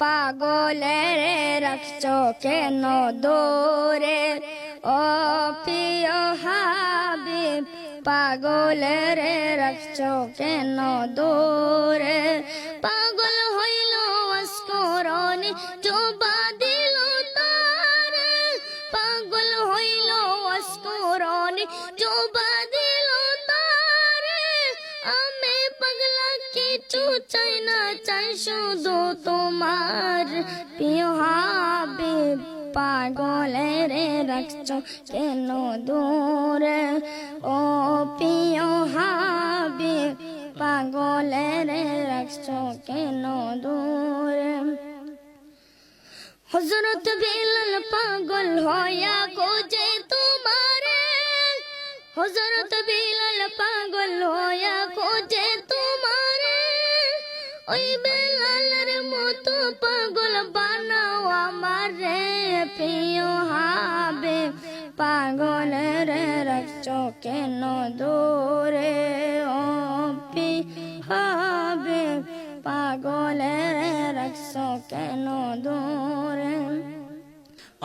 পাগলের রাখছো কেন দূরে ও প্রিয় হাবিব, পাগলের রাখছো কেন দূরে পাগল হইল অস্করণে চোবা দিল তারে। পাগল হইল অস্করণে চোবা দিল তারে। আমি কিছু চাই না, চাই শুধু তোমার। প্রিয় হাবিব পাগলের রাখছো কেন দূরে? ও প্রিয় হাবিব পাগলের রাখছো কেন দূরে? হজরত বিলাল পাগল হয়া খোঁজে তোমারে। হজরত বিলাল ওই বেলালের মতো পাগল বানাও আমার রে প্রিয় হাবে। পাগলের রাখছো কেন দূরে ও পি হবে। পাগলের রাখছো কেন দূরে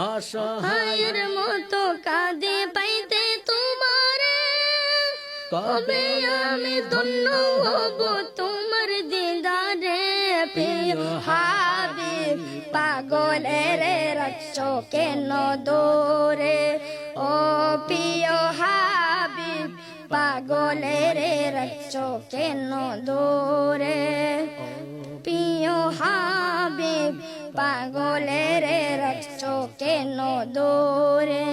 আশাহায় হায়ের মতো কাঁদে পাইতে তোমারে। কবে আমি ধন্য হব প্রিয় হাবিব পাগলের রাখছো কেন দূরে ও প্রিয় হাবিব পাগলের রাখছো কেন দূরে প্রিয় হাবিব পাগলের রাখছো কেন দূরে